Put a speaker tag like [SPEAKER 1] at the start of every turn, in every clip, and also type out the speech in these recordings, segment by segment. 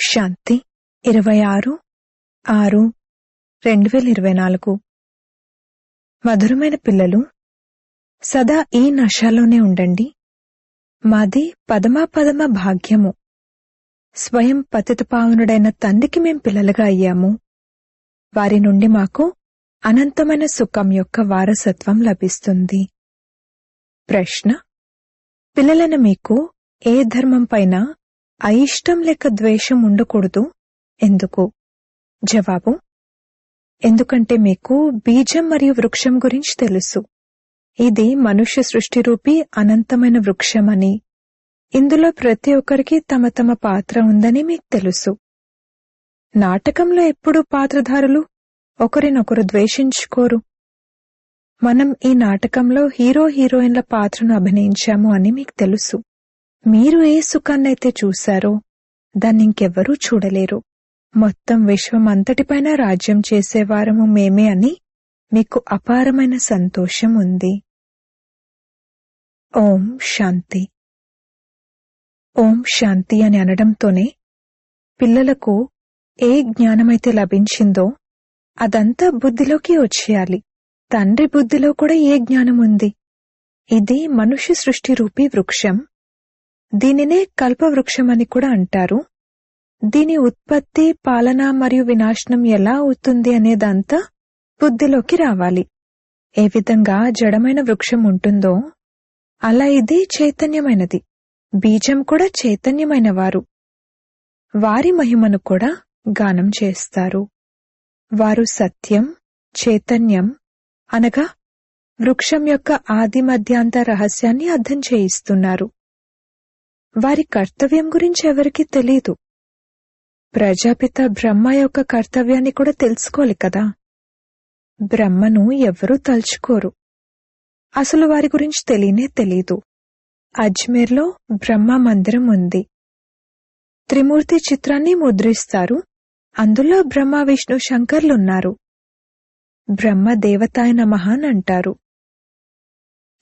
[SPEAKER 1] శాంతి. ఇరవై ఆరు ఆరు రెండు వేల ఇరవై నాలుగు. మధురమైన పిల్లలు సదా ఈ నషాలోనే ఉండండి. మాది పదమా పదమ భాగ్యము. స్వయం పతితపావనుడైన తండ్రికి మేం పిల్లలుగా అయ్యాము. వారి నుండి మాకు అనంతమైన సుఖం యొక్క వారసత్వం లభిస్తుంది. ప్రశ్న పిల్లలను మీకు ఏ ధర్మం పైన అయిష్టం లేక ద్వేషం ఉండకూడదు. ఎందుకు? జవాబు ఎందుకంటే మీకు బీజం మరియు వృక్షం గురించి తెలుసు. ఇది మనుష్య సృష్టి రూపీ అనంతమైన వృక్షమని. ఇందులో ప్రతి ఒక్కరికి తమ తమ పాత్ర ఉందని మీకు తెలుసు. నాటకంలో ఎప్పుడూ పాత్రధారులు ఒకరినొకరు ద్వేషించుకోరు. మనం ఈ నాటకంలో హీరో హీరోయిన్ల పాత్రను అభినయించాము అని మీకు తెలుసు. మీరు ఏ సుఖాన్నైతే చూశారో దాన్నింకెవ్వరూ చూడలేరు. మొత్తం విశ్వం అంతటిపైన రాజ్యం చేసేవారము మేమే అని మీకు అపారమైన సంతోషం ఉంది. ఓం శాంతి. ఓం శాంతి అని అనడంతోనే పిల్లలకు ఏ జ్ఞానమైతే లభించిందో అదంతా బుద్ధిలోకి వచ్చేయాలి. తండ్రి బుద్ధిలో కూడా ఏ జ్ఞానం ఉంది ఇది మనుష్య సృష్టి రూపీ వృక్షం. దీనినే కల్పవృక్షమని కూడా అంటారు. దీని ఉత్పత్తి పాలన మరియు వినాశనం ఎలా అవుతుంది అనేదంతా బుద్ధిలోకి రావాలి. ఏ విధంగా జడమైన వృక్షం ఉంటుందో అలా ఇది చైతన్యమైనది. బీజం కూడా చైతన్యమైన వారు వారి మహిమను కూడా గానం చేస్తారు. వారు సత్యం చైతన్యం అనగా వృక్షం యొక్క ఆది మధ్యాంత రహస్యాన్ని అర్థం చేయిస్తున్నారు. వారి కర్తవ్యం గురించి ఎవరికీ తెలీదు. ప్రజాపిత బ్రహ్మ యొక్క కర్తవ్యాన్ని కూడా తెలుసుకోవాలి కదా. బ్రహ్మను ఎవరూ తలుచుకోరు. అసలు వారి గురించి తెలియనే తెలీదు. అజ్మీర్లో బ్రహ్మ మందిరం ఉంది. త్రిమూర్తి చిత్రాన్ని ముద్రిస్తారు. అందులో బ్రహ్మ విష్ణు శంకర్లున్నారు. బ్రహ్మ దేవతాయ మహాన్ అంటారు.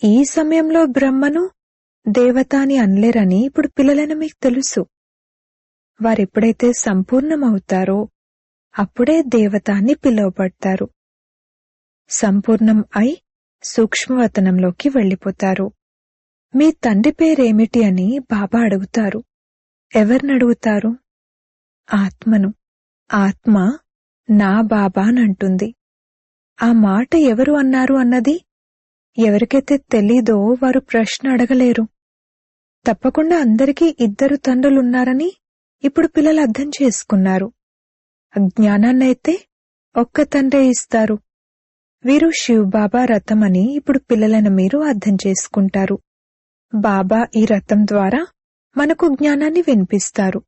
[SPEAKER 1] ఈ సమయంలో బ్రహ్మను దేవత అని అనలేరని ఇప్పుడు పిల్లలను మీకు తెలుసు. వారెప్పుడైతే సంపూర్ణమవుతారో అప్పుడే దేవత అని పిలువబడతారు. సంపూర్ణం అయి సూక్ష్మవతనంలోకి వెళ్ళిపోతారు. మీ తండ్రి పేరేమిటి అని బాబా అడుగుతారు. ఎవరిని అడుగుతారు ఆత్మను. ఆత్మ నా బాబా అని అంటుంది. ఆ మాట ఎవరు అన్నారు అన్నది? ఎవరికైతే తెలీదో వారు ప్రశ్న అడగలేరు. తప్పకుండా అందరికీ ఇద్దరు తండ్రులున్నారని ఇప్పుడు పిల్లలు అర్థం చేసుకున్నారు. జ్ఞానాన్నైతే ఒక్క తండ్రే ఇస్తారు. వీరు శివబాబా రథం అని ఇప్పుడు పిల్లలైన మీరు అర్థం చేసుకుంటారు. బాబా ఈ రథం ద్వారా మనకు జ్ఞానాన్ని వినిపిస్తారు.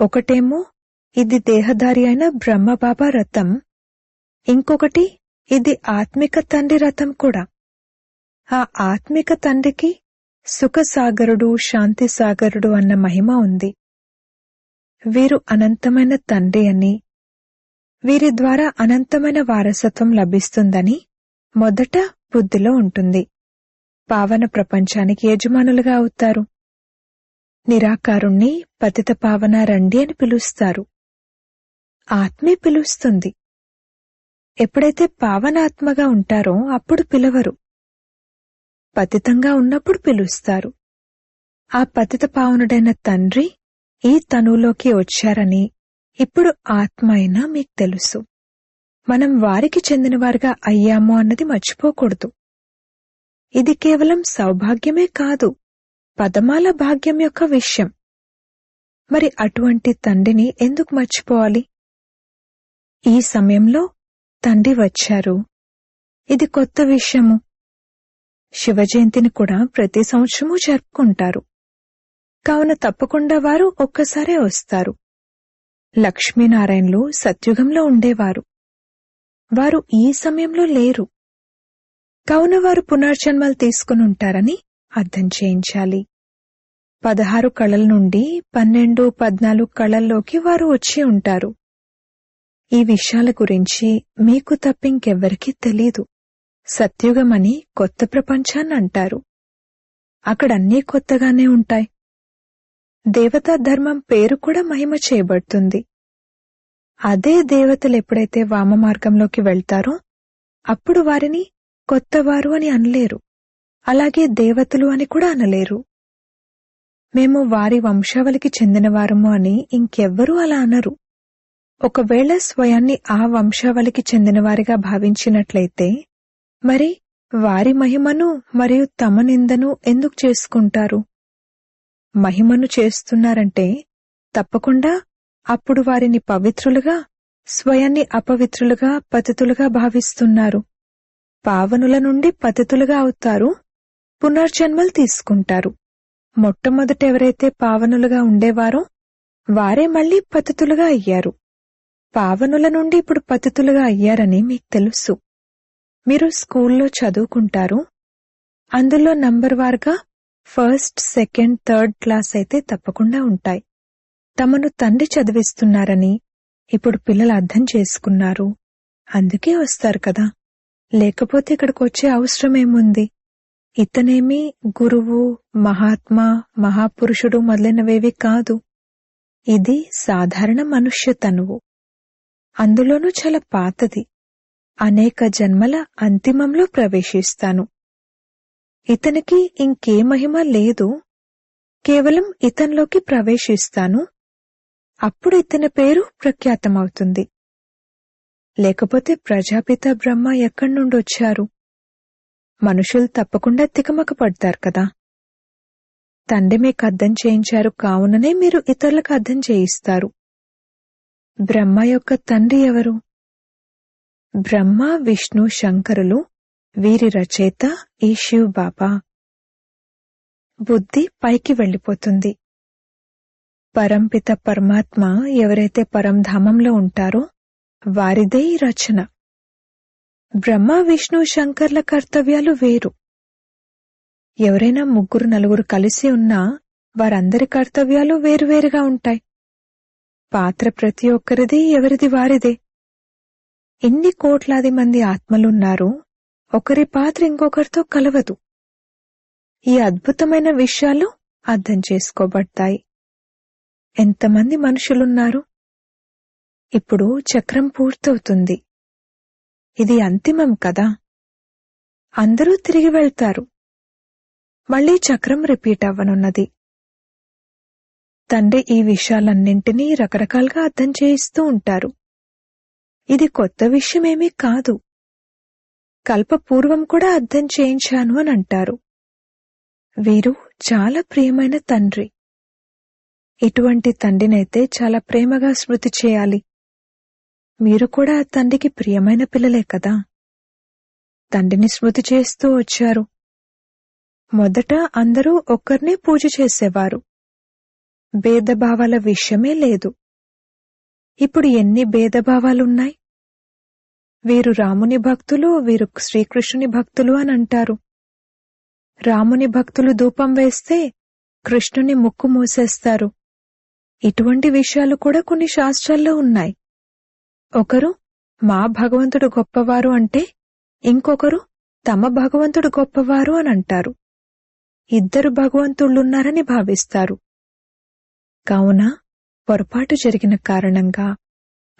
[SPEAKER 1] ఒకటేమో ఇది దేహధారి అయిన బ్రహ్మబాబా రథం. ఇంకొకటి ఇది ఆత్మిక తండ్రి రథం కూడా. ఆ ఆత్మిక తండ్రికి సుఖసాగరుడు శాంతిసాగరుడు అన్న మహిమ ఉంది. వీరు అనంతమైన తండ్రి అని వీరి ద్వారా అనంతమైన వారసత్వం లభిస్తుందని మొదట బుద్ధిలో ఉంటుంది. పావన ప్రపంచానికి యజమానులుగా అవుతారు. నిరాకారుణ్ణి పతిత పావన రండి అని పిలుస్తారు. ఆత్మే పిలుస్తుంది. ఎప్పుడైతే పావనాత్మగా ఉంటారో అప్పుడు పిలవరు. పతితంగా ఉన్నప్పుడు పిలుస్తారు. ఆ పతిత పావనుడైన తండ్రి ఈ తనువులోకి వచ్చారని ఇప్పుడు ఆత్మ అయినా మీకు తెలుసు. మనం వారికి చెందినవారుగా అయ్యాము అన్నది మర్చిపోకూడదు. ఇది కేవలం సౌభాగ్యమే కాదు పదమాల భాగ్యం యొక్క విషయం. మరి అటువంటి తండ్రిని ఎందుకు మర్చిపోవాలి? ఈ సమయంలో తండ్రి వచ్చారు. ఇది కొత్త విషయము. శివ జయంతిని కూడా ప్రతి సంవత్సరము జరుపుకుంటారు. కావున తప్పకుండా వారు ఒక్కసారే వస్తారు. లక్ష్మీనారాయణలు సత్యుగంలో ఉండేవారు. వారు ఈ సమయంలో లేరు. కావున వారు పునర్జన్మలు తీసుకుని ఉంటారని అర్థం చేయించాలి. పదహారు కళల నుండి పన్నెండు పద్నాలుగు కళల్లోకి వారు వచ్చి ఉంటారు. ఈ విషయాల గురించి మీకు తప్పింకెవ్వరికీ తెలీదు. సత్యుగమని కొత్త ప్రపంచాన్ని అంటారు. అక్కడన్నీ కొత్తగానే ఉంటాయి. దేవతా ధర్మం పేరు కూడా మహిమ చేయబడుతుంది. అదే దేవతలు ఎప్పుడైతే వామ మార్గంలోకి వెళ్తారో అప్పుడు వారిని కొత్తవారు అని అనలేరు. అలాగే దేవతలు అని కూడా అనలేరు. మేము వారి వంశావళికి చెందినవారము అని ఇంకెవ్వరూ అలా అనరు. ఒకవేళ స్వయాన్ని ఆ వంశావళికి చెందినవారిగా భావించినట్లయితే మరి వారి మహిమను మరియు తమ నిందను ఎందుకు చేసుకుంటారు? మహిమను చేస్తున్నారంటే తప్పకుండా అప్పుడు వారిని పవిత్రులుగా స్వయాన్ని అపవిత్రులుగా పతితులుగా భావిస్తున్నారు. పావనుల నుండి పతితులుగా అవుతారు పునర్జన్మలు తీసుకుంటారు. మొట్టమొదట ఎవరైతే పావనులుగా ఉండేవారో వారే మళ్ళీ పతితులుగా అయ్యారు. పావనుల నుండి ఇప్పుడు పతితులుగా అయ్యారని మీకు తెలుసు. మీరు స్కూల్లో చదువుకుంటారు. అందులో నంబర్ వారుగా ఫస్ట్ సెకండ్ థర్డ్ క్లాస్ అయితే తప్పకుండా ఉంటాయి. తమను తండ్రి చదివిస్తున్నారని ఇప్పుడు పిల్లలు అర్థం చేసుకున్నారు. అందుకే వస్తారు కదా. లేకపోతే ఇక్కడికి వచ్చే అవసరమేముంది ఇతనేమి గురువు మహాత్మా మహాపురుషుడు మొదలైనవేవి కాదు. ఇది సాధారణ మనుష్య తనువు అందులోనూ చాలా పాతది. అనేక జన్మల అంతిమంలో ప్రవేశిస్తాను. ఇతనికి ఇంకే మహిమ లేదు. కేవలం ఇతనిలోకి ప్రవేశిస్తాను. అప్పుడు ఇతని పేరు ప్రఖ్యాతమవుతుంది. లేకపోతే ప్రజాపిత బ్రహ్మ ఎక్కడి నుండి వచ్చారు మనుషులు తప్పకుండా తికమక పడతారు కదా? తండ్రి మీకు అర్థం చేయించారు కావుననే మీరు ఇతరులకు అర్థం చేయిస్తారు. బ్రహ్మ యొక్క తండ్రి ఎవరు? బ్రహ్మ విష్ణు శంకరులు వీరి రచయిత ఈ శివ్ బాబా. బుద్ధి పైకి వెళ్ళిపోతుంది. పరంపిత పరమాత్మ ఎవరైతే పరంధామంలో ఉంటారో వారిదే ఈ రచన. బ్రహ్మ విష్ణు శంకర్ల కర్తవ్యాలు వేరు. ఎవరైనా ముగ్గురు నలుగురు కలిసి ఉన్నా వారందరి కర్తవ్యాలు వేరువేరుగా ఉంటాయి. పాత్ర ప్రతి ఒక్కరిది ఎవరిది వారిదే. ఎన్ని కోట్లాది మంది ఆత్మలున్నారు ఒకరి పాత్ర ఇంకొకరితో కలవదు. ఈ అద్భుతమైన విషయాలు అర్థం చేసుకోబడతాయి. ఎంతమంది మనుషులున్నారు? ఇప్పుడు చక్రం పూర్తవుతుంది. ఇది అంతిమం కదా? అందరూ తిరిగి వెళ్తారు. మళ్ళీ చక్రం రిపీట్ అవ్వనున్నది. తండ్రి ఈ విషయాలన్నింటినీ రకరకాలుగా అర్థం చేయిస్తూ ఉంటారు. ఇది కొత్త విషయమేమీ కాదు. కల్పపూర్వం కూడా అర్థం చేయించాను అని అంటారు. వీరు చాలా ప్రియమైన తండ్రి. ఇటువంటి తండ్రినైతే చాలా ప్రేమగా స్మృతి చేయాలి. మీరు కూడా తండ్రికి ప్రియమైన పిల్లలే కదా. తండ్రిని స్మృతి చేస్తూ వచ్చారు. మొదట అందరూ ఒక్కరినే పూజ చేసేవారు. భేదభావాల విషయమే లేదు. ఇప్పుడు ఎన్ని భేదభావాలున్నాయి? వీరు రాముని భక్తులు వీరు శ్రీకృష్ణుని భక్తులు అని అంటారు. రాముని భక్తులు ధూపం వేస్తే కృష్ణుని ముక్కు మూసేస్తారు. ఇటువంటి విషయాలు కూడా కొన్ని శాస్త్రాల్లో ఉన్నాయి. ఒకరు మా భగవంతుడు గొప్పవారు అంటే ఇంకొకరు తమ భగవంతుడు గొప్పవారు అని అంటారు. ఇద్దరు భగవంతుళ్ళున్నారని భావిస్తారు. కావున పొరపాటు జరిగిన కారణంగా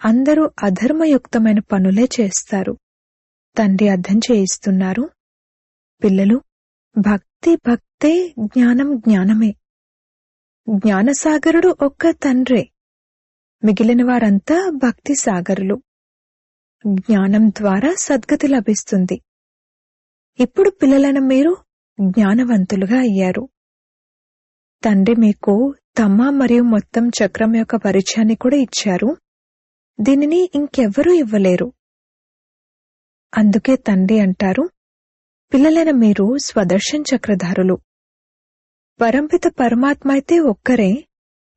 [SPEAKER 1] అందరూ అధర్మయుక్తమైన పనులే చేస్తారు. తండ్రి అర్థం చేయిస్తున్నారు. పిల్లలు భక్తి భక్తే జ్ఞానం జ్ఞానమే. జ్ఞానసాగరుడు ఒక్క తండ్రే. మిగిలిన వారంతా భక్తి సాగరులు. జ్ఞానం ద్వారా సద్గతి లభిస్తుంది. ఇప్పుడు పిల్లలైన మీరు జ్ఞానవంతులుగా అయ్యారు. తండ్రి మీకు తమ మరియు మొత్తం చక్రం యొక్క పరిచయాన్ని కూడా ఇచ్చారు. దీనిని ఇంకెవ్వరూ ఇవ్వలేరు. అందుకే తండ్రి అంటారు పిల్లలైన మీరు స్వదర్శన్ చక్రధారులు. పరంపిత పరమాత్మ అయితే ఒక్కరే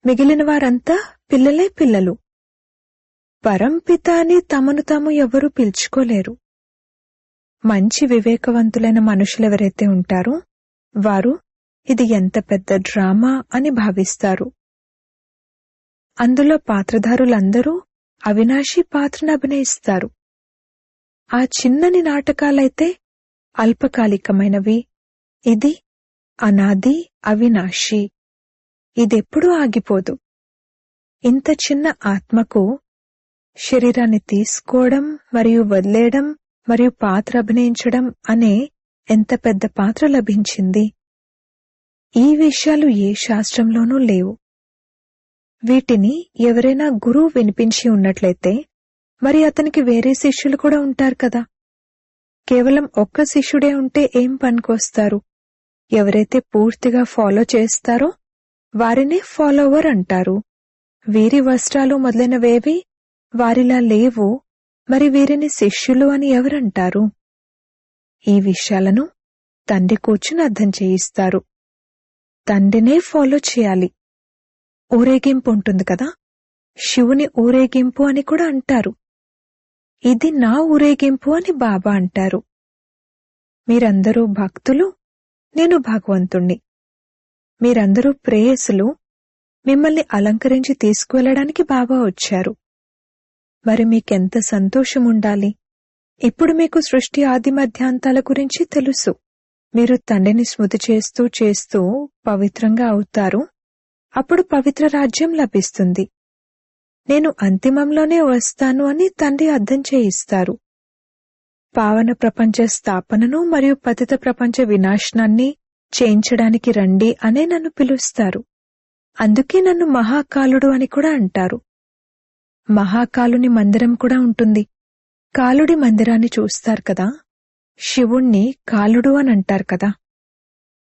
[SPEAKER 1] మిగిలిన వారంతా పిల్లలే పిల్లలు. పరంపిత అని తమను తాము ఎవరూ పిలుచుకోలేరు. మంచి వివేకవంతులైన మనుషులెవరైతే ఉంటారో వారు ఇది ఎంత పెద్ద డ్రామా అని భావిస్తారు. అందులో పాత్రధారులందరూ అవినాశి పాత్రను అభినయిస్తారు. ఆ చిన్నని నాటకాలైతే అల్పకాలికమైనవి. ఇది అనాది అవినాశి. ఇదెప్పుడూ ఆగిపోదు. ఇంత చిన్న ఆత్మకు శరీరాన్ని తీసుకోవడం మరియు వదిలేయడం మరియు పాత్ర అభినయించడం అనే ఎంత పెద్ద పాత్ర లభించింది? ఈ విషయాలు ఏ శాస్త్రంలోనూ లేవు. వీటిని ఎవరైనా గురువు వినిపించి ఉన్నట్లయితే మరి అతనికి వేరే శిష్యులు కూడా ఉంటారు కదా. కేవలం ఒక్క శిష్యుడే ఉంటే ఏం పనికొస్తారు? ఎవరైతే పూర్తిగా ఫాలో చేస్తారో వారినే ఫాలోవర్ అంటారు. వీరి వస్త్రాలు మొదలైనవేవి వారిలా లేవు మరి వీరిని శిష్యులు అని ఎవరంటారు? ఈ విషయాలను తండ్రి కూర్చుని అర్థం చేయిస్తారు. తండ్రినే ఫాలో చేయాలి. ఊరేగింపు ఉంటుంది కదా? శివుని ఊరేగింపు అని కూడా అంటారు. ఇది నా ఊరేగింపు అని బాబా అంటారు. మీరందరూ భక్తులు నేను భగవంతుణ్ణి. మీరందరూ ప్రేయసులు మిమ్మల్ని అలంకరించి తీసుకువెళ్ళడానికి బాబా వచ్చారు. మరి మీకెంత సంతోషం ఉండాలి ఇప్పుడు మీకు సృష్టి ఆది మధ్యాంతాల గురించి తెలుసు. మీరు తండ్రిని స్మృతి చేస్తూ చేస్తూ పవిత్రంగా అవుతారు. అప్పుడు పవిత్ర రాజ్యం లభిస్తుంది. నేను అంతిమంలోనే వస్తాను అని తండ్రి అర్థం చేయిస్తారు. పావన ప్రపంచ స్థాపనను మరియు పతిత ప్రపంచ వినాశనాన్ని చేయించడానికి రండి అనే నన్ను పిలుస్తారు. అందుకే నన్ను మహాకాలుడు అని కూడా అంటారు. మహాకాలుని మందిరం కూడా ఉంటుంది. కాలుడి మందిరాన్ని చూస్తారు కదా? శివుణ్ణి కాలుడు అని అంటారు కదా.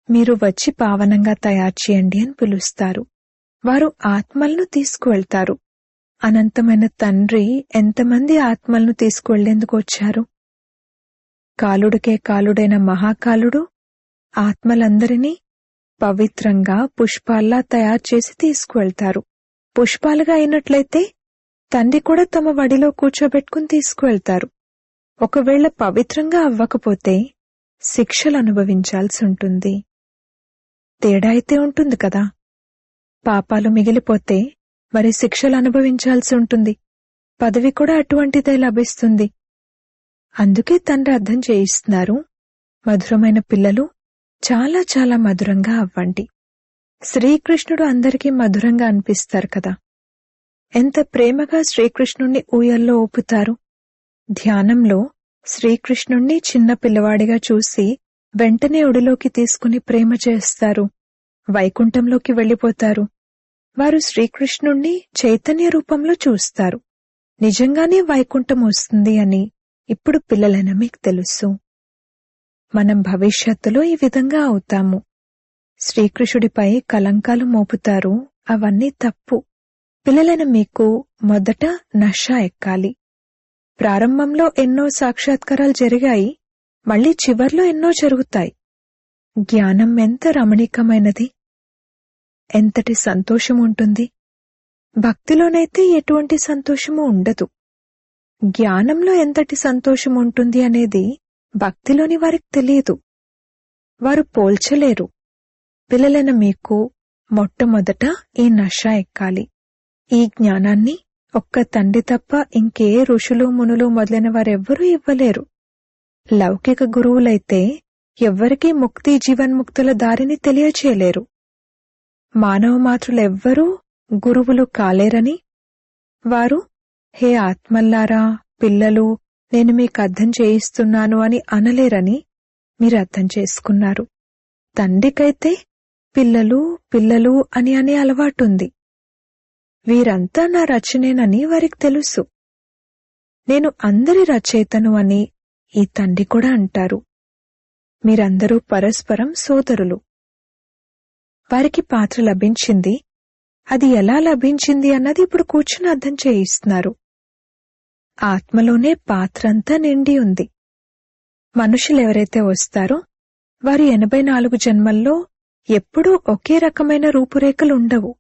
[SPEAKER 1] మీరు వచ్చి పావనంగా తయారు చేయండి అని పిలుస్తారు. వారు ఆత్మలను తీసుకువెళ్తారు. అనంతమైన తండ్రి ఎంతమంది ఆత్మలను తీసుకువెళ్ళేందుకు వచ్చారు? కాలుడికే కాలుడైన మహాకాలుడు ఆత్మలందరినీ పవిత్రంగా పుష్పాల్లా తయారు చేసి తీసుకువెళ్తారు. పుష్పాలుగా అయినట్లయితే తండ్రి కూడా తమ వడిలో కూర్చోబెట్టుకుని తీసుకువెళ్తారు. ఒకవేళ పవిత్రంగా అవ్వకపోతే శిక్షలు అనుభవించాల్సి ఉంటుంది. తేడా అయితే ఉంటుంది కదా. పాపాలు మిగిలిపోతే మరి శిక్షలు అనుభవించాల్సి ఉంటుంది. పదవి కూడా అటువంటిదే లభిస్తుంది. అందుకే తండ్రి అర్థం చేయిస్తున్నారు మధురమైన పిల్లలు చాలా చాలా మధురంగా అవ్వండి. శ్రీకృష్ణుడు అందరికీ మధురంగా అనిపిస్తారు కదా. ఎంత ప్రేమగా శ్రీకృష్ణుణ్ణి ఊయల్లో ఊపుతారు. ధ్యానంలో శ్రీకృష్ణుణ్ణి చిన్న పిల్లవాడిగా చూసి వెంటనే ఒడిలోకి తీసుకుని ప్రేమ చేస్తారు. వైకుంఠంలోకి వెళ్ళిపోతారు. వారు శ్రీకృష్ణుణ్ణి చైతన్య రూపంలో చూస్తారు. నిజంగానే వైకుంఠం వస్తుంది అని ఇప్పుడు పిల్లలైన మీకు తెలుసు. మనం భవిష్యత్తులో ఈ విధంగా అవుతాము. శ్రీకృష్ణుడిపై కలంకాలు మోపుతారు. అవన్నీ తప్పు. పిల్లలైన మీకు మొదట నష ఎక్కాలి. ప్రారంభంలో ఎన్నో సాక్షాత్కారాలు జరిగాయి మళ్ళీ చివర్లో ఎన్నో జరుగుతాయి. జ్ఞానం ఎంత రమణీకమైనది. ఎంతటి సంతోషం ఉంటుంది. భక్తిలోనైతే ఎటువంటి సంతోషము ఉండదు. జ్ఞానంలో ఎంతటి సంతోషం ఉంటుంది అనేది భక్తిలోని వారికి తెలియదు. వారు పోల్చలేరు. పిల్లలైన మీకు మొట్టమొదట ఈ నష ఎక్కాలి. ఈ జ్ఞానాన్ని ఒక్క తండ్రి తప్ప ఇంకే ఋషులు మునులు మొదలైన వారెవ్వరూ ఇవ్వలేరు. లౌకిక గురువులైతే ఎవ్వరికీ ముక్తి జీవన్ముక్తుల దారిని తెలియచేయలేరు. మానవ మాతృలెవ్వరూ గురువులు కాలేరని. వారు హే ఆత్మల్లారా పిల్లలు నేను మీకు అర్థం చేయిస్తున్నాను అని అనలేరని మీరు అర్థం చేసుకున్నారు. తండ్రికైతే పిల్లలు పిల్లలు అని అనే అలవాటుంది. వీరంతా నా రచనేనని వారికి తెలుసు. నేను అందరి రచయితను అని ఈ తండ్రి కూడా అంటారు. మీరందరూ పరస్పరం సోదరులు. వారికి పాత్ర లభించింది. అది ఎలా లభించింది అన్నది ఇప్పుడు కూర్చుని అర్థం చేయిస్తున్నారు. ఆత్మలోనే పాత్రంతా నిండి ఉంది. మనుషులెవరైతే వస్తారో వారి ఎనభై నాలుగు జన్మల్లో ఎప్పుడూ ఒకే రకమైన రూపురేఖలు ఉండవు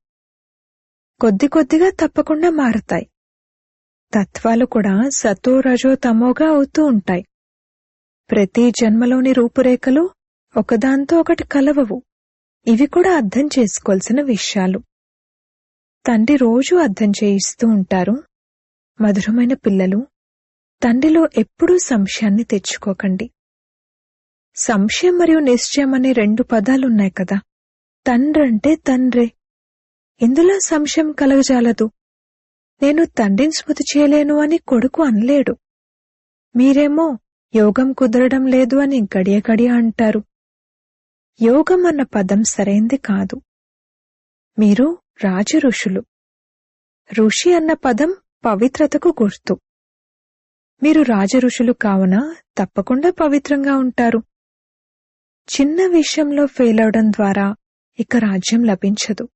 [SPEAKER 1] కొద్ది కొద్దిగా తప్పకుండా మారతాయి. తత్వాలు కూడా సతో రజో తమోగా అవుతూ ఉంటాయి. ప్రతి జన్మలోని రూపురేఖలు ఒకదాంతో ఒకటి కలవవు. ఇవి కూడా అర్థం చేసుకోవాల్సిన విషయాలు. తండ్రి రోజూ అర్థం చేయిస్తూ ఉంటారు. మధురమైన పిల్లలు తండ్రిలో ఎప్పుడూ సంశయాన్ని తెచ్చుకోకండి. సంశయం మరియు నిశ్చయం అనే రెండు పదాలున్నాయి కదా. తండ్రంటే తండ్రే. ఇందులో సంశయం కలగజాలదు? నేను తండ్రిని స్మృతి చేయలేను అని కొడుకు అనలేడు. మీరేమో యోగం కుదరడం లేదు అని గడియ గడియ అంటారు. యోగం అన్న పదం సరైంది కాదు. మీరు రాజ ఋషులు. ఋషి అన్న పదం పవిత్రతకు గుర్తు. మీరు రాజ ఋషులు కావున తప్పకుండా పవిత్రంగా ఉంటారు. చిన్న విషయంలో ఫెయిల్ అవడం ద్వారా ఇక రాజ్యం లభించదు.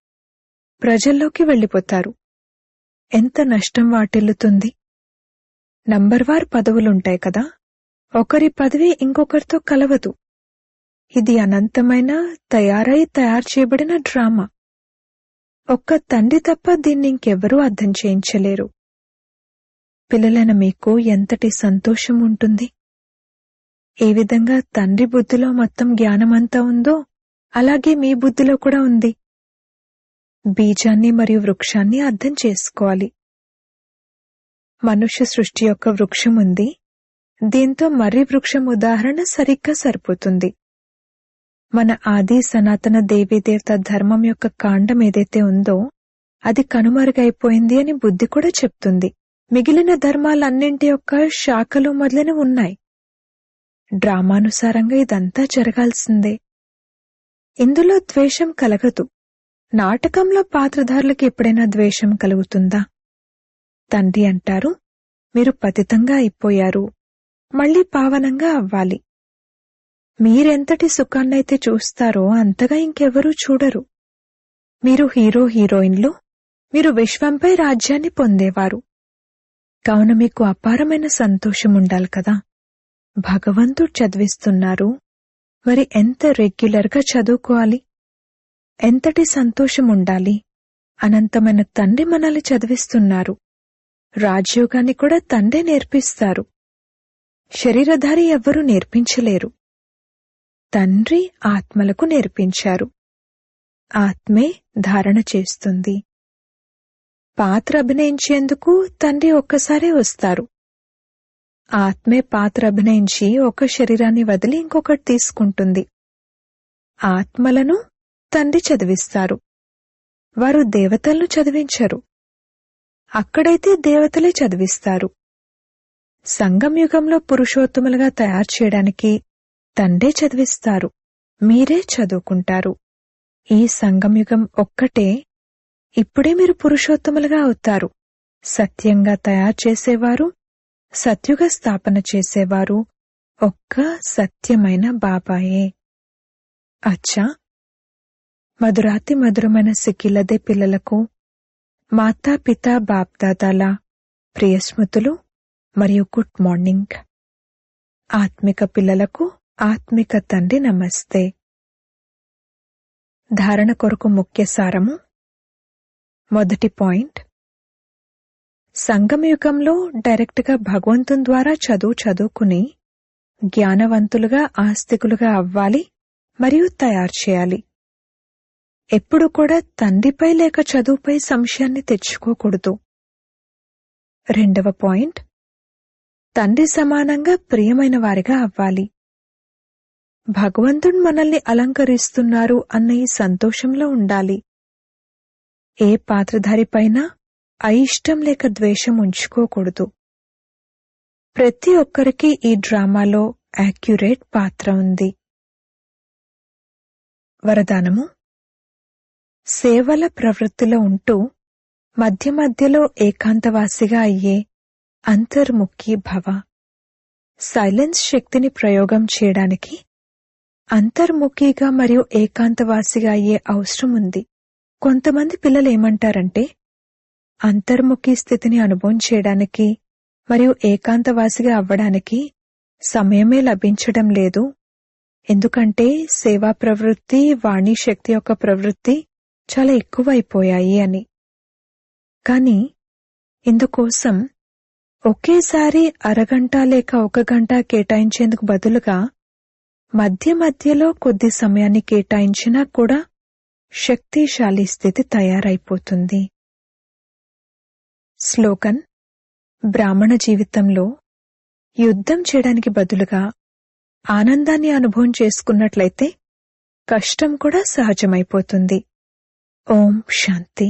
[SPEAKER 1] ప్రజల్లోకి వెళ్ళిపోతారు. ఎంత నష్టం వాటిల్లుతుంది? నంబర్వార్ పదవులుంటాయి కదా? ఒకరి పదవి ఇంకొకరితో కలవదు. ఇది అనంతమైన తయారై తయారు చేయబడిన డ్రామా. ఒక్క తండ్రి తప్ప దీన్ని ఇంకెవరూ అర్థం చేయించలేరు. పిల్లలైన మీకు ఎంతటి సంతోషం ఉంటుంది? ఏ విధంగా తండ్రి బుద్ధిలో మొత్తం జ్ఞానమంతా ఉందో అలాగే మీ బుద్ధిలో కూడా ఉంది. బీజాన్ని మరియు వృక్షాన్ని అర్థం చేసుకోవాలి. మనుష్య సృష్టి యొక్క వృక్షం ఉంది. దీంతో మర్రి వృక్షం ఉదాహరణ సరిగ్గా సరిపోతుంది. మన ఆది సనాతన దేవీదేవత ధర్మం యొక్క కాండం ఏదైతే ఉందో అది కనుమరుగైపోయింది అని బుద్ధి కూడా చెప్తుంది. మిగిలిన ధర్మాలన్నింటి యొక్క శాఖలు మొదలైన ఉన్నాయి. డ్రామానుసారంగా ఇదంతా జరగాల్సిందే. ఇందులో ద్వేషం కలగదు. నాటకంలో పాత్రధారులకు ఎప్పుడైనా ద్వేషం కలుగుతుందా? తండ్రి అంటారు మీరు పతితంగా అయిపోయారు మళ్ళీ పావనంగా అవ్వాలి. మీరెంతటి సుఖాన్నైతే చూస్తారో అంతగా ఇంకెవరూ చూడరు. మీరు హీరో హీరోయిన్లు మీరు విశ్వంపై రాజ్యాన్ని పొందేవారు. కావున మీకు అపారమైన సంతోషం ఉండాలి కదా? భగవంతుడు చదివిస్తున్నారు మరి ఎంత రెగ్యులర్గా చదువుకోవాలి? ఎంతటి సంతోషం ఉండాలి అనంతమైన తండ్రి మనల్ని చదివిస్తున్నారు. రాజ్యోగాన్ని కూడా తండ్రే నేర్పిస్తారు. శరీరధారి ఎవ్వరూ నేర్పించలేరు. తండ్రి ఆత్మలకు నేర్పించారు. ఆత్మే ధారణ చేస్తుంది. పాత్ర అభినయించేందుకు తండ్రి ఒక్కసారే వస్తారు. ఆత్మే పాత్ర అభినయించి ఒక శరీరాన్ని వదిలి ఇంకొకటి తీసుకుంటుంది. ఆత్మలను తండ్రి చదివిస్తారు. వారు దేవతలను చదివించరు. అక్కడైతే దేవతలే చదివిస్తారు. సంగంయుగంలో పురుషోత్తములుగా తయారు చేయడానికి తండ్రే చదివిస్తారు. మీరే చదువుకుంటారు. ఈ సంగంయుగం ఒక్కటే ఇప్పుడే మీరు పురుషోత్తములుగా అవుతారు. సత్యంగా తయారు చేసేవారు సత్యుగ స్థాపన చేసేవారు ఒక్క సత్యమైన బాబాయే. అచ్చా! మధురాతి మధురమైన సిక్కిలదే పిల్లలకు మాతా పితా బాప్దాదాల ప్రియ స్మృతులు మరియు గుడ్ మార్నింగ్. ఆత్మిక పిల్లలకు ఆత్మిక తండ్రి నమస్తే. ధారణ కొరకు ముఖ్య సారము. మొదటి పాయింట్. సంగమయుగంలో డైరెక్ట్గా భగవంతుని ద్వారా చదువు చదువుకుని జ్ఞానవంతులుగా ఆస్తికులుగా అవ్వాలి మరియు తయారు చేయాలి. ఎప్పుడు కూడా తండ్రిపై లేక చదువుపై సంశయాన్ని తెచ్చుకోకూడదు. రెండవ పాయింట్. తండ్రి సమానంగా ప్రియమైన వారిగా అవ్వాలి. భగవంతుడు మనల్ని అలంకరిస్తున్నారు అన్న ఈ సంతోషంలో ఉండాలి. ఏ పాత్రధారిపైన అయిష్టం లేక ద్వేషం ఉంచుకోకూడదు. ప్రతి ఒక్కరికి ఈ డ్రామాలో యాక్యురేట్ పాత్ర ఉంది. వరదానము. సేవల ప్రవృత్తిలో ఉంటూ మధ్య మధ్యలో ఏకాంతవాసిగా అయ్యే అంతర్ముఖి భవ. సైలెన్స్ శక్తిని ప్రయోగం చేయడానికి అంతర్ముఖిగా మరియు ఏకాంతవాసిగా అయ్యే అవసరం ఉంది. కొంతమంది పిల్లలు ఏమంటారంటే అంతర్ముఖి స్థితిని అనుభవం చేయడానికి మరియు ఏకాంతవాసిగా అవ్వడానికి సమయమే లభించడం లేదు. ఎందుకంటే సేవా ప్రవృత్తి వాణి శక్తి యొక్క ప్రవృత్తి చాలా ఎక్కువైపోయాయి అని. కాని ఇందుకోసం ఒకేసారి అరగంట లేక ఒక గంట కేటాయించేందుకు బదులుగా మధ్య మధ్యలో కొద్ది సమయాన్ని కేటాయించినా కూడా శక్తిశాలి స్థితి తయారైపోతుంది. స్లోగన్ బ్రాహ్మణ జీవితంలో యుద్ధం చేయడానికి బదులుగా ఆనందాన్ని అనుభవం చేసుకున్నట్లయితే కష్టం కూడా సహజమైపోతుంది. ఓం శాంతి